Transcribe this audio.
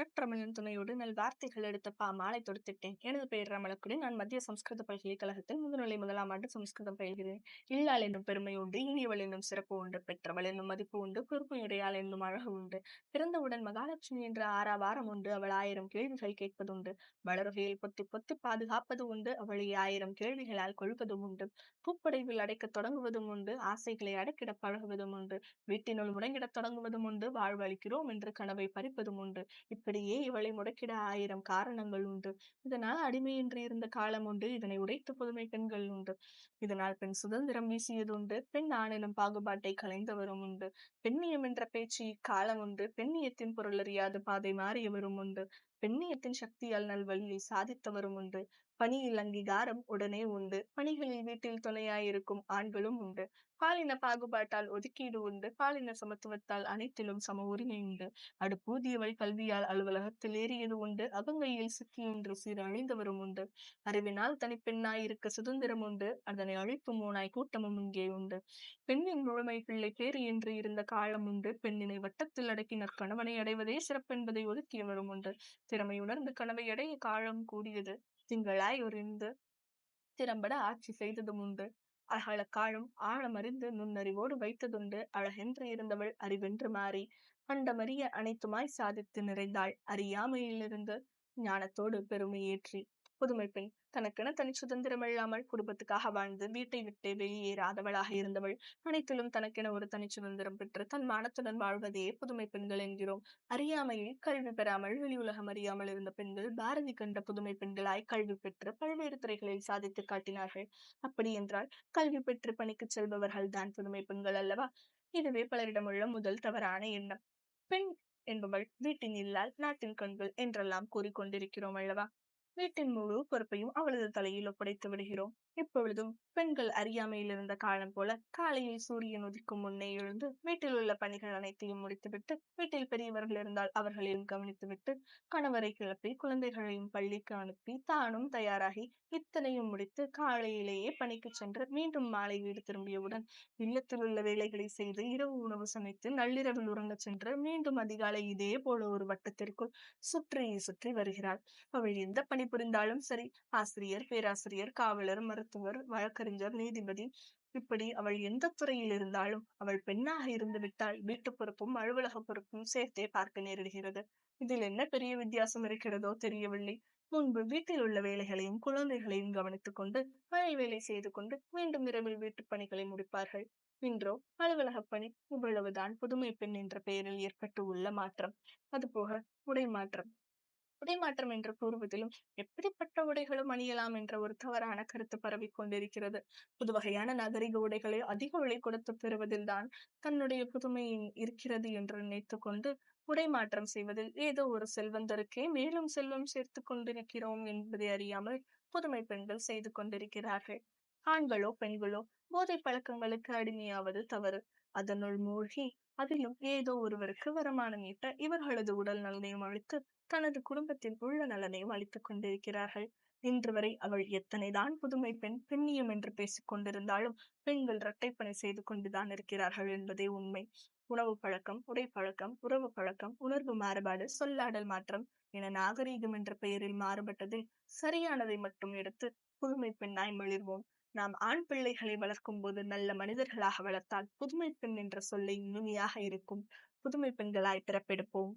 நற்றமிழின் துணையோடு நல் வார்த்தைகள் எடுத்த பா மாலை தொடுத்துட்டேன். எனது பெயர் ரமலக்குடி. நான் மத்திய சம்ஸ்கிருத பல்கலைக்கழகத்தில் முதுநிலை முதலாம் ஆண்டு சம்ஸ்கிருதம் பயில்கிறேன். இல்லால் என்னும் பெருமை உண்டு இனியவள் என்னும் சிறப்பு உண்டு. பெற்றவள் என்னும் மதிப்பு உண்டு. பொறுப்பு என்னும் அழகு உண்டு. பிறந்தவுடன் மகாலட்சுமி என்ற ஆறாவாரம் உண்டு. அவள் ஆயிரம் கேள்விகள் கேட்பதுண்டு. வளர்கையில் பொத்தி பொத்தி பாதுகாப்பது உண்டு. அவளை ஆயிரம் கேள்விகளால் கொள்வதும் உண்டு. பூப்படைவில் அடைக்க தொடங்குவதும் உண்டு. ஆசைகளை அடக்கிட பழகுவதும் உண்டு. வீட்டினுள் முடங்கிடத் தொடங்குவதும் உண்டு. வாழ்வழிக்கிறோம் என்று கனவை பறிப்பதும் உண்டு. இப்ப இப்படியே இவளை முடக்கிட ஆயிரம் காரணங்கள் உண்டு. இதனால் அடிமையின்றி இருந்த காலம் உண்டு இதனை உடைத்த புதுமை பெண்கள் உண்டு. இதனால் பெண் சுதந்திரம் வீசியது உண்டு பெண் ஆணிலும் பாகுபாட்டை கலைந்தவரும் உண்டு. பெண்ணியம் என்ற பேச்சு இக்காலம் உண்டு பெண்ணியத்தின் பொருள் அறியாது பாதை மாறியவரும் உண்டு. பெண்ணியத்தின் சக்தியால் நல்வழியை சாதித்தவரும் உண்டு. பணியில் அங்கீகாரம் உடனே உண்டு. பணிகளில் வீட்டில் துணையாயிருக்கும் ஆண்களும் உண்டு. பாலின பாகுபாட்டால் ஒதுக்கீடு உண்டு. பாலின சமத்துவத்தால் அனைத்திலும் சம உரிமை உண்டு. அடுப்பூதியவள் கல்வியால் அலுவலகத்தில் ஏறியது உண்டு. அகங்கையில் சிக்கி என்று சீர் அழிந்தவரும் உண்டு. அறிவினால் தனிப்பெண்ணாய் இருக்க சுதந்திரம் உண்டு. அதனை அழிக்கும் மூனாய் கூட்டமும் இங்கே உண்டு. பெண்ணின் முழுமை பிள்ளை பேறு என்று இருந்த காலம் உண்டு. பெண்ணினை வட்டத்தில் அடக்கினர் கணவனை அடைவதே சிறப்பென்பதை ஒதுக்கியவரும் உண்டு. திறமை உணர்ந்து கனவை அடைய காலம் கூடியது. திங்களாய் உறிந்து திறம்பட ஆட்சி செய்ததும் உண்டு அகல காலம் ஆழமறிந்து நுண்ணறிவோடு வைத்ததுண்டு. அழகென்று இருந்தவள் அறிவென்று மாறி அண்டமறிய அனைத்துமாய் சாதித்து நிறைந்தாள். அறியாமையிலிருந்து ஞானத்தோடு பெருமை ஏற்றி புதுமை பெண் தனக்கென தனி சுதந்திரம் இல்லாமல் குடும்பத்துக்காக வாழ்ந்து வீட்டை விட்டு வெளியேறாதவளாக இருந்தவள். அனைத்திலும் தனக்கென ஒரு தனி சுதந்திரம் பெற்று தன் மானத்துடன் வாழ்வதே புதுமை பெண்கள் என்கிறோம். அறியாமையில் கல்வி பெறாமல் வெளி உலகம் அறியாமல் இருந்த பெண்கள் பாரதி கண்ட புதுமை பெண்களாய் கல்வி பெற்று பல்வேறு துறைகளில் சாதித்து காட்டினார்கள். அப்படி என்றால் கல்வி பெற்று பணிக்கு செல்பவர்கள் தான் புதுமை பெண்கள் அல்லவா? இதுவே பலரிடமுள்ள முதல் தவறான எண்ணம். பெண் என்பவள் வீட்டின் இல்லால் நாட்டின் கண்கள் என்றெல்லாம் கூறிக்கொண்டிருக்கிறோம் அல்லவா? வீட்டின் முழு பொறுப்பையும் அவளது தலையில் ஒப்படைத்து விடுகிறோம். இப்பொழுதும் பெண்கள் அறியாமையில் இருந்த காலம் போல காலையில் சூரியன் உதிக்கும் முன்னே எழுந்து வீட்டில் உள்ள பணிகள் அனைத்தையும் முடித்துவிட்டு வீட்டில் பெரியவர்கள் இருந்தால் அவர்களையும் கவனித்துவிட்டு கணவரை கிளப்பி குழந்தைகளையும் பள்ளிக்கு அனுப்பி தானும் தயாராகி இத்தனையும் முடித்து காலையிலேயே பணிக்கு சென்று மீண்டும் மாலை வீடு திரும்பியவுடன் இல்லத்தில் உள்ள வேலைகளை செய்து இரவு உணவு சமைத்து நள்ளிரவில் உறங்கச் சென்று மீண்டும் அதிகாலை இதே போல ஒரு வட்டத்திற்குள் சுற்றி சுற்றி வருகிறாள். அவள் எந்த பணி புரிந்தாலும் சரி ஆசிரியர் பேராசிரியர் காவலர் மருத்துவர் வழக்கறிஞர் நீதிபதி இப்படி அவள் எந்த துறையில் இருந்தாலும் அவள் பெண்ணாக இருந்து விட்டால் வீட்டு பொறுப்பும் அலுவலக பொறுப்பும் சேர்த்தே பார்க்க நேரிடுகிறது. இதில் என்ன பெரிய வித்தியாசம் இருக்கிறதோ தெரியவில்லை. முன்பு வீட்டில் உள்ள வேலைகளையும் குழந்தைகளையும் கவனித்துக் கொண்டு மழை வேலை செய்து கொண்டு மீண்டும் இரவில் வீட்டு பணிகளை முடிப்பார்கள். இன்றோ அலுவலக பணி இவ்வளவுதான். புதுமை பெண் என்ற பெயரில் ஏற்பட்டு உள்ள மாற்றம். அதுபோக உடை மாற்றம். உடை என்று கூறுவதிலும் எப்படிப்பட்ட உடைகளும் அணியலாம் என்ற ஒரு தவறான கருத்து பரவி கொண்டிருக்கிறது. புது வகையான நாகரிக உடைகளை அதிக விலை கொடுத்து பெறுவதில் தான் தன்னுடைய புதுமை இருக்கிறது என்று நினைத்துக் கொண்டு உடை மாற்றம் செய்வதில் ஏதோ ஒரு செல்வந்தருக்கே மேலும் செல்வம் சேர்த்து கொண்டிருக்கிறோம் என்பதை அறியாமல் புதுமை பெண்கள் செய்து கொண்டிருக்கிறார்கள். ஆண்களோ பெண்களோ போதை பழக்கங்களுக்கு அடிமையாவது தவறு. அதனுள் மூழ்கி அதிலும் ஏதோ ஒருவருக்கு வருமானம் ஈட்ட இவர்களது உடல் நலனையும் அழித்து தனது குடும்பத்தின் உள்ள நலனையும் அளித்துக் கொண்டிருக்கிறார்கள். இன்று வரை அவள் எத்தனைதான் புதுமை பெண் பெண்ணியம் என்று பேசிக் கொண்டிருந்தாலும் பெண்கள் இரட்டைப்பணி செய்து கொண்டுதான் இருக்கிறார்கள் என்பதே உண்மை. உணவு பழக்கம் உடை பழக்கம் உறவு பழக்கம் உணர்வு மாறுபாடு சொல்லாடல் மாற்றம் என நாகரீகம் என்ற பெயரில் மாறுபட்டதில் சரியானதை மட்டும் எடுத்து புதுமை பெண்ணாய் மிளிர்வோம் நாம் ஆண் பிள்ளைகளை வளர்க்கும் போது நல்ல மனிதர்களாக வளர்த்தால் புதுமை பெண் என்ற சொல்லை இனிமையாக இருக்கும். புதுமை பெண்களாய் பிறப்பெடுப்போம்.